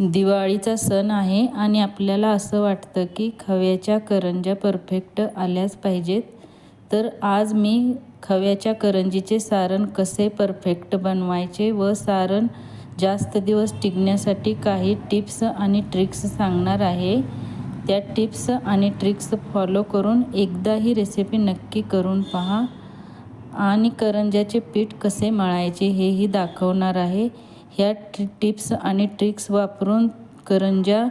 दिवाळीचा सण आहे आणि आपल्याला असं वाटतं की खव्याच्या करंज्या परफेक्ट आल्याच पाहिजेत. तर आज मी खव्याच्या करंजीचे सारण कसे परफेक्ट बनवायचे व सारण जास्त दिवस टिकण्यासाठी काही टिप्स आणि ट्रिक्स सांगणार आहे. त्या टिप्स आणि ट्रिक्स फॉलो करून एकदा ही रेसिपी नक्की करून पहा. आणि करंज्याचे पीठ कसे मळायचे हेही दाखवणार आहे. ह्या टिप्स आणि ट्रिक्स वापरून करंज्या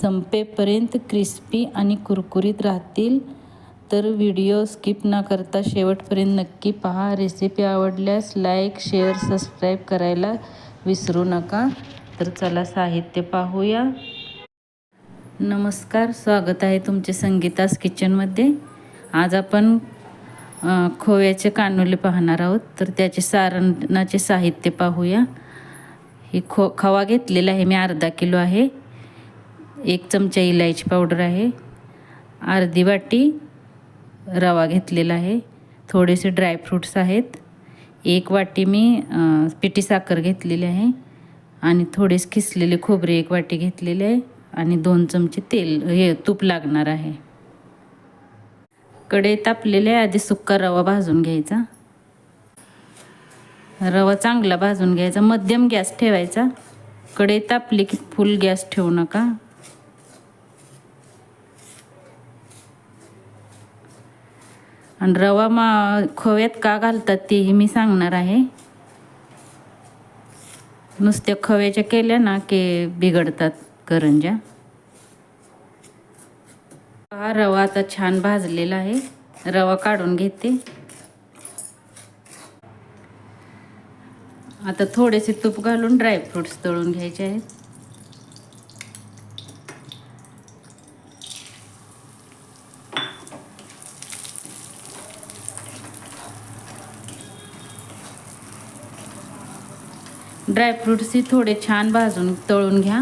संपेपर्यंत क्रिस्पी आणि कुरकुरीत राहतील. तर व्हिडिओ स्किप न करता शेवटपर्यंत नक्की पहा. रेसिपी आवडल्यास लाईक शेअर सबस्क्राईब करायला विसरू नका. तर चला साहित्य पाहूया. नमस्कार स्वागत आहे तुमचे संगीतास किचनमध्ये. आज आपण खोव्याचे कानोले पाहणार आहोत. तर त्याचे सारणाचे साहित्य पाहूया. ही खो खवा घेतलेला आहे. मी अर्धा किलो आहे. एक चमचा इलायची पावडर आहे. अर्धी वाटी रवा घेतलेला आहे. थोडेसे ड्रायफ्रूट्स आहेत. एक वाटी मी पिठी साखर घेतलेली आहे. आणि थोडेसे खिसलेले खोबरे एक वाटी घेतलेले आहे. आणि दोन चमचे तेल हे तूप लागणार आहे. कढई तापलेले आहे आधी सुक्का रवा भाजून घ्यायचा. रवा चांगला भाजून घ्यायचा. मध्यम गॅस ठेवायचा. कडे तापली की फुल गॅस ठेवू नका. आणि रवा मा खव्यात का घालतात तेही मी सांगणार आहे. नुसत्या खव्याच्या केल्या ना की बिघडतात करंज्या. हा रवा आता छान भाजलेला आहे. रवा काढून घेते. आता थोडेसे तूप घालून ड्रायफ्रुट्स तळून घ्यायचे आहेत. ड्रायफ्रुट्सही थोडे छान भाजून तळून घ्या.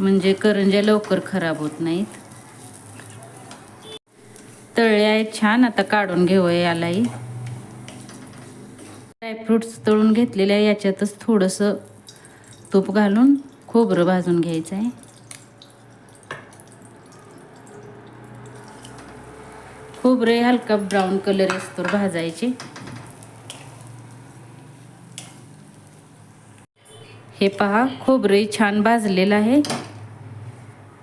म्हणजे करंज्या लवकर खराब होत नाहीत. तळले आहेत छान आता काढून घेऊया यालाही. फ्रूट्स तळून घेतलेले आहे. याच्यातच थोडंसं तूप घालून खोबरं भाजून घ्यायचं आहे. खोबरे हलका ब्राऊन कलर असतो भाजायचे. हे पहा खोबरंही छान भाजलेलं आहे.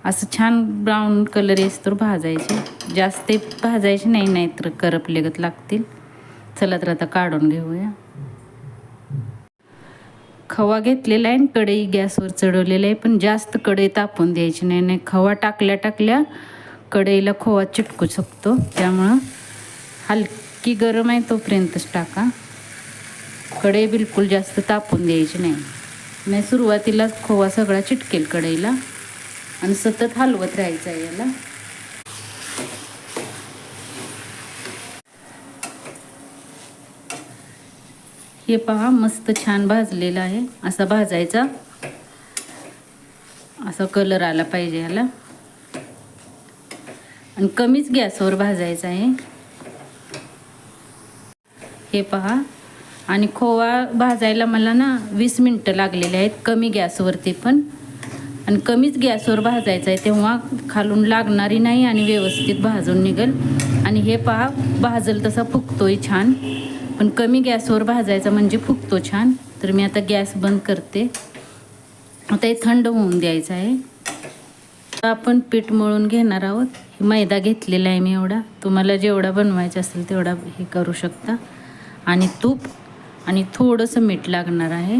असं छान ब्राऊन कलर येस तर भाजायचे. जास्त भाजायचे नाही नाहीतर करपलेगत लागतील. चला तर आता काढून घेऊया. खवा घेतलेला आहे आणि कढई गॅसवर चढवलेला आहे. पण जास्त कढई तापून द्यायची नाही. नाही खवा टाकल्या टाकल्या कढईला खोवा चिटकू शकतो. त्यामुळं हलकी गरम आहे तोपर्यंतच टाका. कढई बिलकुल जास्त तापून द्यायची नाही. नाही सुरुवातीलाच खोवा सगळा चिटकेल कढईला. आणि सतत हलवत राहायचं आहे याला. हे पहा मस्त छान भाजलेलं आहे. असा भाजायचा. असा कलर आला पाहिजे याला आणि कमीच गॅसवर भाजायचा आहे. हे पहा. आणि खोवा भाजायला मला ना वीस मिनटं लागलेले आहेत कमी गॅसवरती पण. आणि कमीच गॅसवर भाजायचं आहे तेव्हा खालून लागणारी नाही आणि व्यवस्थित भाजून निघेल. आणि हे पहा भाजल तसा फुगतोय छान. पण कमी गॅसवर भाजायचा म्हणजे फुगतो छान. तर मी आता गॅस बंद करते. आता हे थंड होऊन द्यायचं आहे. आता आपण पीठ मळून घेणार आहोत. मैदा घेतलेला आहे मी एवढा. तुम्हाला जेवढा बनवायचा असेल तेवढा हे करू शकता. आणि तूप आणि थोडंसं मीठ लागणार आहे.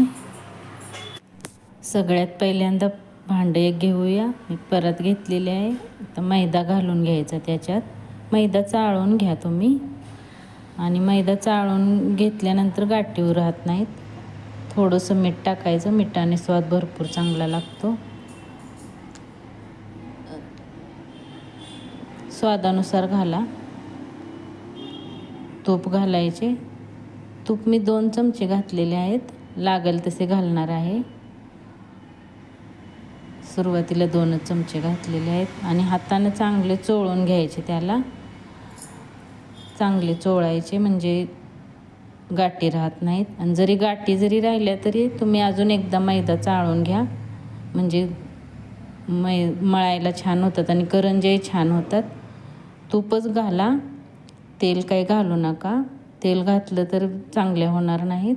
सगळ्यात पहिल्यांदा भांडं एक घेऊया. मी परत घेतलेले आहे. आता मैदा घालून घ्यायचा त्याच्यात. मैदा चाळून घ्या तुम्ही. आणि मैदा चाळून घेतल्यानंतर गाठीवर राहत नाहीत. थोडंसं मीठ टाकायचं. मिठाने स्वाद भरपूर चांगला लागतो. स्वादानुसार घाला. तूप घालायचे. तूप मी दोन चमचे घातलेले आहेत. लागेल तसे घालणार आहे. सुरुवातीला दोनच चमचे घातलेले आहेत. आणि हातानं चांगले चोळून घ्यायचे त्याला. चांगले चोळायचे म्हणजे गाठी राहत नाहीत. आणि जरी गाठी जरी राहिल्या तरी तुम्ही अजून एकदा मैदा चाळून घ्या. म्हणजे मै मळायला छान होतात आणि करंज्याही छान होतात. तूपच घाला. तेल काही घालू नका. तेल घातलं तर चांगल्या होणार नाहीत.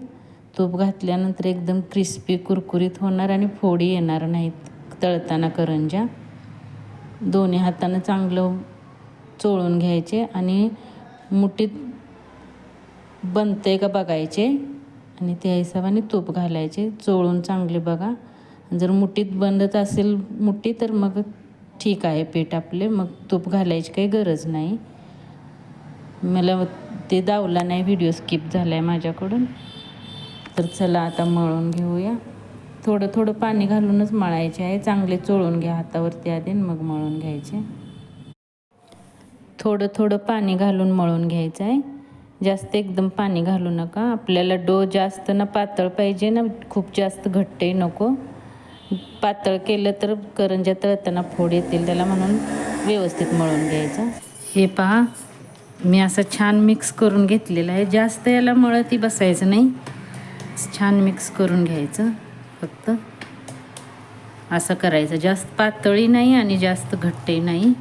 तूप घातल्यानंतर एकदम क्रिस्पी कुरकुरीत होणार आणि फोडी येणार नाहीत तळताना करंज्या. दोन्ही हातानं चांगलं चोळून घ्यायचे आणि मुठीत बनते का बघायचे. आणि त्या हिशोबाने तूप घालायचे. चोळून चांगले बघा. जर मुठीत बनत असेल मुठी तर मग ठीक आहे पीठ आपले. मग तूप घालायची काही गरज नाही. मला ते दावला नाही व्हिडिओ स्किप झाला आहे माझ्याकडून. तर चला आता मळून घेऊया. थोडं थोडं पाणी घालूनच मळायचे आहे. चांगले चोळून घ्या हातावरती आधी मग मळून घ्यायचे. थोडं थोडं पाणी घालून मळून घ्यायचं आहे. जास्त एकदम पाणी घालू नका. आपल्याला डो जास्त ना पातळ पाहिजे ना खूप जास्त घट्टही नको. पातळ केलं तर करंज्या तळताना फोड येतील त्याला म्हणून व्यवस्थित मळून घ्यायचं. हे पहा मी असं छान मिक्स करून घेतलेलं आहे. जास्त याला मळती बसायचं नाही. छान मिक्स करून घ्यायचं फक्त. असं करायचं. जास्त पातळी नाही आणि जास्त घट्टही नाही.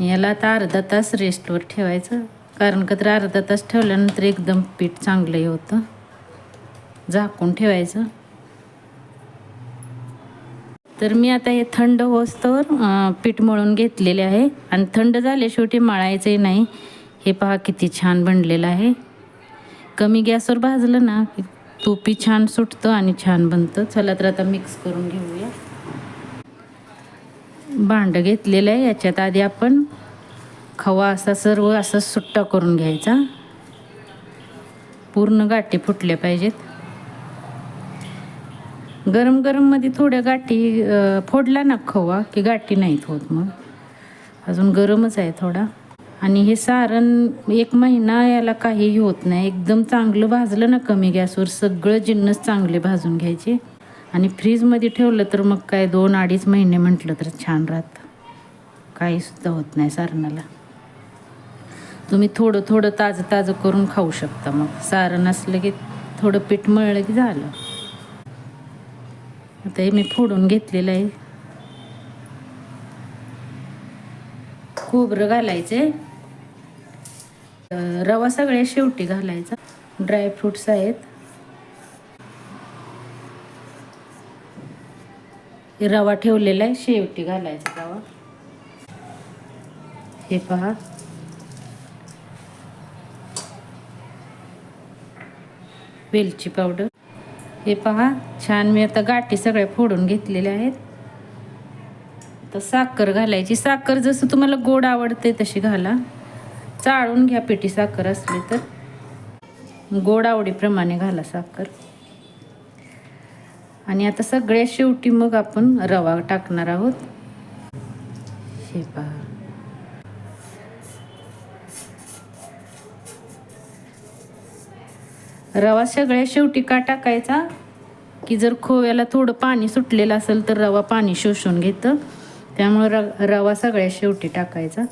याला आता अर्धा तास रेस्टवर ठेवायचं. कारण का तर अर्धा तास ठेवल्यानंतर एकदम पीठ चांगलंही होतं. झाकून ठेवायचं. तर मी आता हे थंड होस्तवर पीठ मळून घेतलेले आहे. आणि थंड झाले शेवटी मळायचंही नाही. हे पहा किती छान बनलेलं आहे. कमी गॅसवर भाजलं ना की तुपी छान सुटतं आणि छान बनतं. चला तर आता मिक्स करून घेऊया. भांडं घेतलेलं आहे. याच्यात आधी आपण खवा असा सर्व असा सुट्टा करून घ्यायचा. पूर्ण गाठी फुटल्या पाहिजेत. गरम गरममध्ये थोड्या गाठी फोडला ना खवा की गाठी नाहीत होत मग. अजून गरमच आहे थोडा. आणि हे सारण एक महिना याला काहीही होत नाही. एकदम चांगलं भाजलं ना कमी गॅसवर सगळं जिन्नस चांगले भाजून घ्यायचे. आणि फ्रीजमध्ये ठेवलं तर मग काय दोन अडीच महिने म्हटलं तर छान राहतं. काहीसुद्धा होत नाही सारणाला. तुम्ही थोडं थोडं ताजं ताजं करून खाऊ शकता मग. सारण असलं की थोडं पीठ मळलं की झालं. आता हे मी फोडून घेतलेलं आहे. खोबरं घालायचे रवा सगळ्या शेवटी घालायचा. ड्रायफ्रुट्स आहेत. हे रवा ठेवलेला आहे शेवटी घालायचा रवा. हे पहा. वेलची पावडर हे पहा छान मी आता गाठी सगळ्या फोडून घेतलेल्या आहेत. तर साखर घालायची. साखर जसं तुम्हाला गोड आवडते तशी घाला. चाळून घ्या पिठी साखर असली तर. गोड आवडीप्रमाणे घाला साखर. आणि आता सगळ्या शेवटी मग आपण रवा टाकणार आहोत. हे पहा. रवा सगळ्या शेवटी का टाकायचा? की जर खोव्याला थोडं पाणी सुटलेलं असेल तर रवा पाणी शोषून घेतं. त्यामुळं र रवा सगळ्या शेवटी टाकायचा.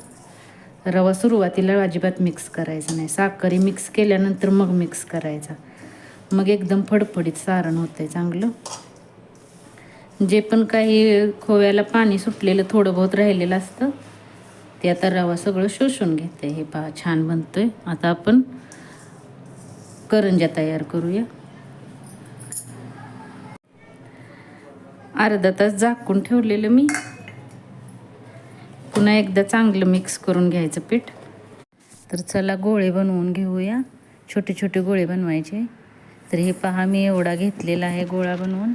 रवा सुरुवातीला अजिबात मिक्स करायचा नाही. साखरी मिक्स केल्यानंतर मग मिक्स करायचा. मग एकदम फडफडीत सारण होतं आहे चांगलं. जे पण काही खोव्याला पाणी सुटलेलं थोडं बहुत राहिलेलं असतं ते आता रवा सगळं शोषून घेते. हे पहा छान बनतोय. आता आपण करंज्या तयार करूया. अर्धा तास झाकून ठेवलेलं मी. पुन्हा एकदा चांगलं मिक्स करून घ्यायचं पीठ. तर चला गोळे बनवून घेऊया. छोटे छोटे गोळे बनवायचे. तर हे पहा मी एवढा घेतलेला आहे गोळा बनवून.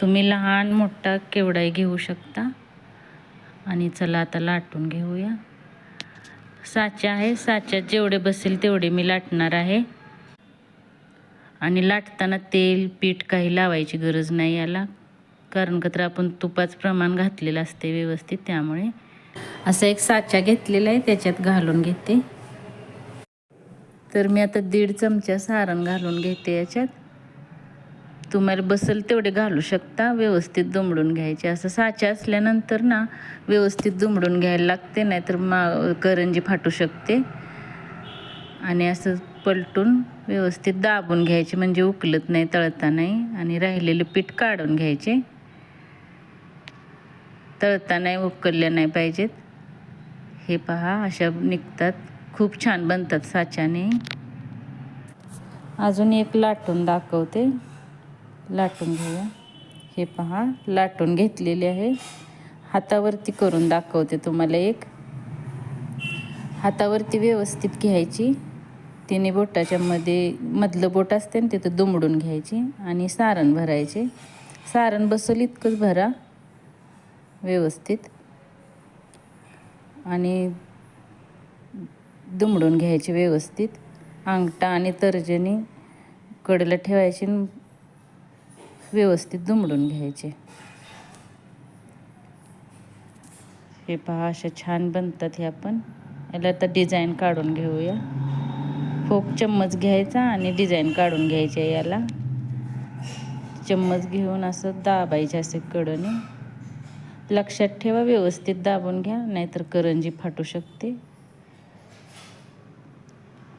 तुम्ही लहान मोठा केवढाही घेऊ शकता. आणि चला आता लाटून घेऊया. साचा आहे साच्यात जेवढे बसेल तेवढे मी लाटणार आहे. आणि लाटताना तेल पीठ काही लावायची गरज नाही याला. कारण का तर आपण तुपाच प्रमाण घातलेलं असते व्यवस्थित त्यामुळे. असा एक साचा घेतलेला आहे त्याच्यात घालून घेते. तर मी आता दीड चमचा सारण घालून घेते याच्यात. तुम्हाला बसेल तेवढे घालू शकता व्यवस्थित दुमडून घ्यायचे. असं साचा असल्यानंतर ना व्यवस्थित दुमडून घ्यायला लागते नाहीतर मा करंजी फाटू शकते. आणि असं पलटून व्यवस्थित दाबून घ्यायचे म्हणजे उकलत नाही तळता नाही. आणि राहिलेले पीठ काढून घ्यायचे. तळता नाही उकलल्या नाही पाहिजेत. हे पहा अशा निघतात. खूप छान बनतात साच्याने. अजून एक लाटून दाखवते. लाटून घेऊया. हे पहा लाटून घेतलेले आहे. हातावरती करून दाखवते तुम्हाला एक. हातावरती व्यवस्थित घ्यायची. तिने बोटाच्या मध्ये मधलं बोट असते ना तिथं दुमडून घ्यायची आणि सारण भरायचे. सारण बसल इतकंच भरा. व्यवस्थित. आणि दुमडून घ्यायचे व्यवस्थित. अंगठा आणि तर्जनी कडेला ठेवायची व्यवस्थित दुमडून घ्यायचे. हे पहा अशा छान बनतात हे आपण. याला आता डिझाईन काढून घेऊया. फोक चम्मच घ्यायचा आणि डिझाईन काढून घ्यायची आहे याला. चम्मच घेऊन असं दाबायचे असे कडने. लक्षात ठेवा व्यवस्थित दाबून घ्या नाहीतर करंजी फाटू शकते.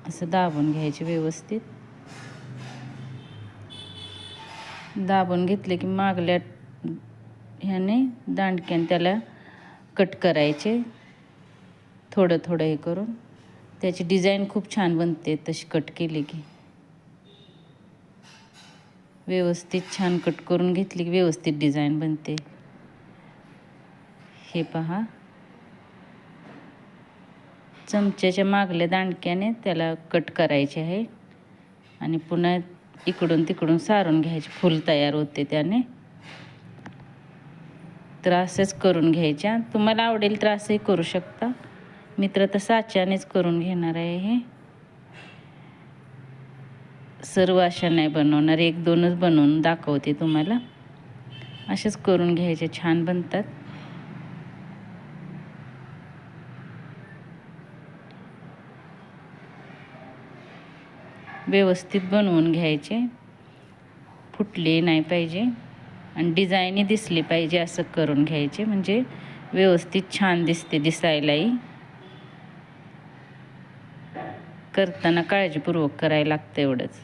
असं दाबून घ्यायचे व्यवस्थित. दाबून घेतले की मागल्या ह्याने दांडक्याने त्याला कट करायचे. थोडं थोडं हे करून. त्याची डिझाईन खूप छान बनते तशी कट केली की. व्यवस्थित छान कट करून घेतली की व्यवस्थित डिझाईन बनते. हे पहा. चमच्याच्या मागल्या दांडक्याने त्याला कट करायचे आहे. आणि पुन्हा इकडून तिकडून सारून घ्यायचे. फूल तयार होते त्याने. तर असंच करून घ्यायच्या तुम्हाला आवडेल तर असंही करू शकता. मी तर आता साच्यानेच करून घेणार आहे हे. सर्व अशा नाही बनवणार. एक दोनच बनवून दाखवते तुम्हाला. असेच करून घ्यायचे. छान बनतात. व्यवस्थित बनवून घ्यायचे. फुटले नाही पाहिजे. आणि डिझाईनही दिसली पाहिजे असं करून घ्यायचे. म्हणजे व्यवस्थित छान दिसते दिसायलाही. करताना काळजीपूर्वक करायला लागतं एवढंच.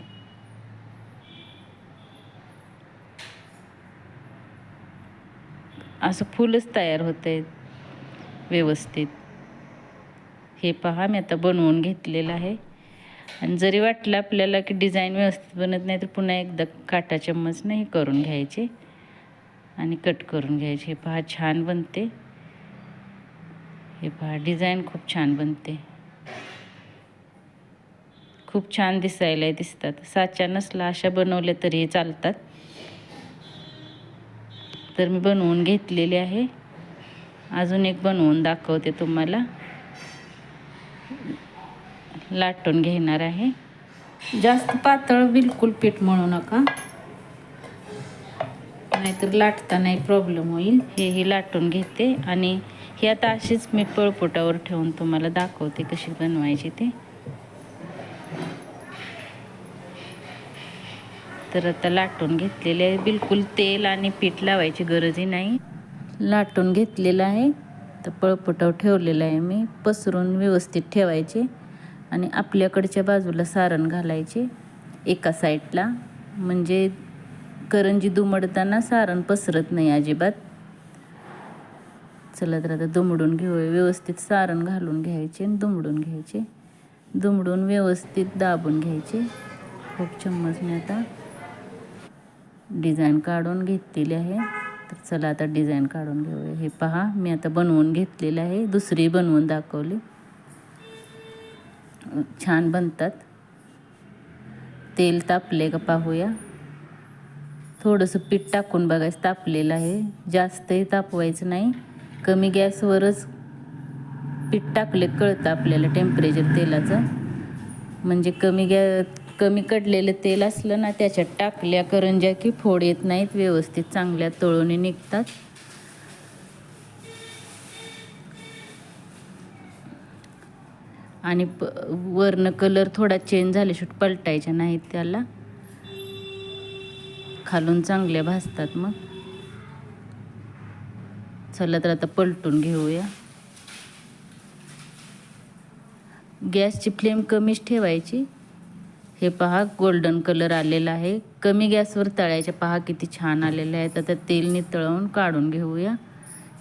असं फुलच तयार होतं आहे व्यवस्थित. हे पहा मी आता बनवून घेतलेलं आहे. आणि जरी वाटलं आपल्याला की डिझाईन व्यवस्थित बनत नाही तर पुन्हा एकदा काटा चम्मचनं हे करून घ्यायचे. आणि कट करून घ्यायचे. हे पहा छान बनते. हे पहा डिझाईन खूप छान बनते. खूप छान दिसायला दिसतात. साच्या नसला अशा बनवल्या तरीही चालतात. तर मी बनवून घेतलेली आहे. अजून एक बनवून दाखवते तुम्हाला. लाटून घेणार आहे. जास्त पातळ बिलकुल पीठ मळू नका. नाहीतर लाटता नाही प्रॉब्लेम होईल. हे ही लाटून घेते आणि हे आता अशीच मी पळपोटावर ठेवून तुम्हाला दाखवते कशी बनवायची ते. तर आता लाटून घेतलेले आहे. बिलकुल तेल आणि पीठ लावायची गरजही नाही. लाटून घेतलेलं आहे. तर पळपोटावर ठेवलेलं आहे मी. पसरून व्यवस्थित ठेवायचे. आणि आपल्याकडच्या बाजूला सारण घालायचे एका साईडला. म्हणजे करंजी दुमडताना सारण पसरत नाही अजिबात. चला तर आता दुमडून घेऊ व्यवस्थित सारण घालून घ्यायचे आणि दुमडून घ्यायचे. दुमडून व्यवस्थित दाबून घ्यायचे. खूप चम्मचने आता डिझाईन काढून घेतलेली आहे. तर चला आता डिझाईन काढून घेऊया. हे पहा मी आता बनवून घेतलेलं आहे. दुसरी बनवून दाखवली. छान बनतात. तेल तापले का पाहूया थोडंसं पीठ टाकून बघायचं तापलेलं आहे. जास्तही तापवायचं नाही. कमी गॅसवरच पीठ टाकले कळतं आपल्याला टेम्परेचर तेलाचं. म्हणजे कमी गॅ कमी कडलेलं तेल असलं ना त्याच्यात टाकल्या करंज्या की फोड येत नाहीत व्यवस्थित चांगल्या तळून निघतात. आणि प वरनं कलर थोडा चेंज झाले शूट पलटायच्या नाहीत त्याला. खालून चांगल्या भाजतात मग. चला तर आता पलटून घेऊया. गॅसची फ्लेम कमीच ठेवायची. हे पहा गोल्डन कलर आलेला आहे. कमी गॅसवर तळायचे. पहा किती छान आलेले आहेत. आता तेल नितळवून काढून घेऊया.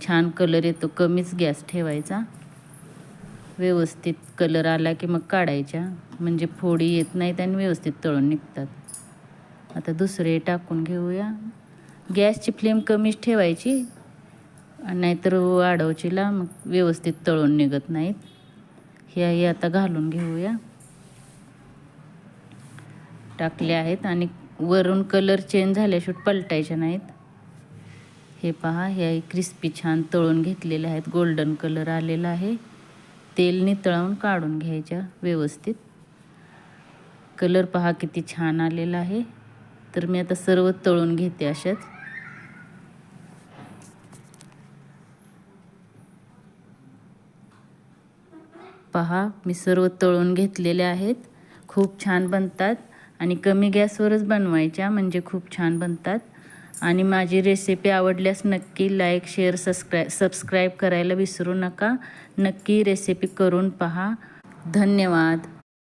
छान कलर येतो. कमीच गॅस ठेवायचा. व्यवस्थित कलर आला की मग काढायच्या. म्हणजे फोडी येत नाहीत आणि व्यवस्थित तळून निघतात. आता दुसरे टाकून घेऊया. गॅसची फ्लेम कमीच ठेवायची. आणि नाहीतर वाढवचीला मग व्यवस्थित तळून निघत नाहीत. ह्याही हे आता घालून घेऊया. टाकले आहेत आणि वरून कलर चेंज झाल्याशिवाय पलटायच्या नाहीत. हे पहा हे क्रिस्पी छान तळून घेतलेले आहेत. गोल्डन कलर आलेला आहे. तेल नितळवून काढून घ्यायच्या व्यवस्थित. कलर पहा किती छान आलेला आहे. तर मी आता सर्व तळून घेते अशाच. पहा मी सर्व तळून घेतलेले आहेत. खूप छान बनतात आणि कमी गॅसवरच बनवायच्या म्हणजे खूप छान बनतात. आणि माझी रेसिपी आवडल्यास नक्की लाईक शेअर सबस्क्राय सबस्क्राईब करायला विसरू नका. नक्की रेसिपी करून पहा. धन्यवाद.